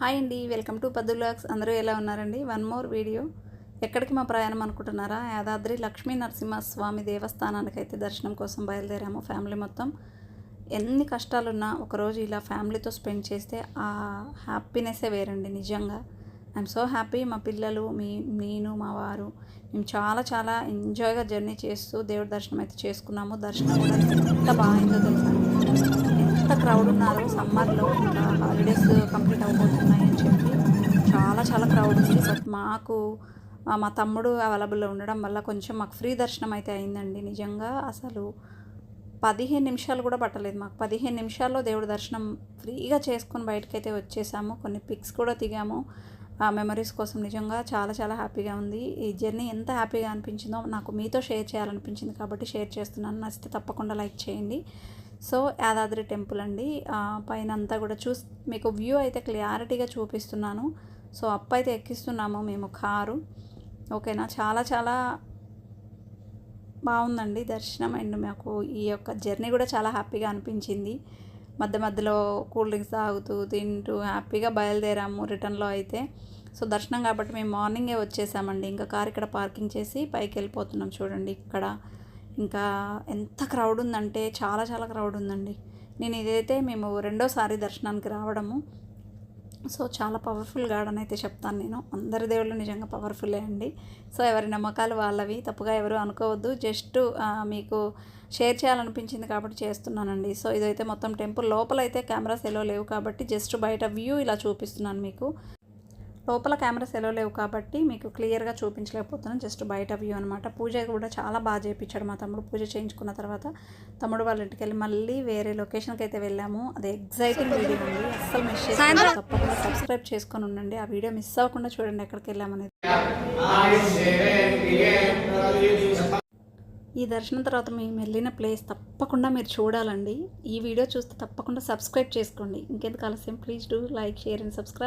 Hi అండి welcome to పద్దు blogs అందరూ ఎలా ఉన్నారండి? One more video. ఎక్కడికి మా ప్రయాణం అనుకుంటున్నారా? యాదాద్రి లక్ష్మీ నరసింహస్వామి దేవస్థానానికి అయితే దర్శనం కోసం బయలుదేరాము ఫ్యామిలీ మొత్తం. ఎన్ని కష్టాలున్నా ఒకరోజు ఇలా ఫ్యామిలీతో స్పెండ్ చేస్తే ఆ హ్యాపీనెస్సే వేరండి నిజంగా. I'm so happy. మా పిల్లలు మీ నేను మా వారు మేము చాలా చాలా ఎంజాయ్గా జర్నీ చేస్తూ దేవుడి దర్శనం అయితే చేసుకున్నాము. దర్శనం కూడా ఎంత బాగుందో తెలుసా? ఎంత క్రౌడ్ ఉన్నారు. సమ్మర్లో ఇంకా హాలిడేస్ కంప్లీట్ అవబోతున్నాయి అని చెప్పి చాలా చాలా క్రౌడ్ ఉంది. బట్ మాకు మా తమ్ముడు అవైలబుల్లో ఉండడం వల్ల కొంచెం మాకు ఫ్రీ దర్శనం అయితే అయిందండి. నిజంగా అసలు పదిహేను నిమిషాలు కూడా పట్టలేదు మాకు. పదిహేను నిమిషాల్లో దేవుడి దర్శనం ఫ్రీగా చేసుకొని బయటకైతే వచ్చేసాము. కొన్ని పిక్స్ కూడా దిగాము. ఆ మెమరీస్ కోసం నిజంగా చాలా చాలా హ్యాపీగా ఉంది. ఈ జర్నీ ఎంత హ్యాపీగా అనిపించిందో నాకు మీతో షేర్ చేయాలనిపించింది కాబట్టి షేర్ చేస్తున్నాను. నచ్చితే తప్పకుండా లైక్ చేయండి. సో యాదాద్రి టెంపుల్ అండి. పైన అంతా కూడా చూసి మీకు వ్యూ అయితే క్లారిటీగా చూపిస్తున్నాను. సో అప్ అయితే ఎక్కిస్తున్నాము మేము కారు. ఓకేనా? చాలా చాలా బాగుందండి దర్శనం. అండ్ మాకు ఈ యొక్క జర్నీ కూడా చాలా హ్యాపీగా అనిపించింది. మధ్య మధ్యలో కూల్ డ్రింక్స్ తాగుతూ తింటూ హ్యాపీగా బయలుదేరాము రిటర్న్లో అయితే. సో దర్శనం కాబట్టి మేము మార్నింగే వచ్చేసామండి. ఇంకా కార్ ఇక్కడ పార్కింగ్ చేసి పైకి వెళ్ళిపోతున్నాం చూడండి ఇక్కడ. ఇంకా ఎంత క్రౌడ్ ఉందంటే చాలా చాలా క్రౌడ్ ఉందండి. నేను ఇదైతే మేము రెండోసారి దర్శనానికి రావడము. సో చాలా పవర్ఫుల్ గార్డెన్ అయితే చెప్తాను నేను. అందరి దేవుళ్ళు నిజంగా పవర్ఫుల్లే అండి. సో ఎవరి నమ్మకాలు వాళ్ళవి తప్పుగా ఎవరు అనుకోవద్దు. జస్ట్ మీకు షేర్ చేయాలనిపించింది కాబట్టి చేస్తున్నానండి. సో ఇదైతే మొత్తం టెంపుల్ లోపల అయితే కెమెరాస్ ఎలా లేవు కాబట్టి జస్ట్ బయట వ్యూ ఇలా చూపిస్తున్నాను మీకు. లోపల కెమెరాస్ ఎలా లేవు కాబట్టి మీకు క్లియర్గా చూపించలేకపోతున్నాను. జస్ట్ బయట వ్యూ అనమాట పూజ కూడా చాలా బాగా చేయించాడు మా తమ్ముడు. పూజ చేయించుకున్న తర్వాత తమ్ముడు వాళ్ళ ఇంటికి వెళ్ళి మళ్ళీ వేరే లొకేషన్కి అయితే వెళ్ళాము. అది ఎగ్జైటింగ్ వీడియో ఉంది అస్సలు మిస్ చేసుకోండి తప్పకుండా సబ్స్క్రైబ్ చేసుకొని ఉండండి. ఆ వీడియో మిస్ అవ్వకుండా చూడండి ఎక్కడికి వెళ్ళామనేది ఈ దర్శనం తర్వాత మేము వెళ్ళిన ప్లేస్ తప్పకుండా మీరు చూడాలండి. ఈ వీడియో చూస్తే తప్పకుండా సబ్స్క్రైబ్ చేసుకోండి. ఇంకెందుకు ఆలస్యం? Please do like share and subscribe.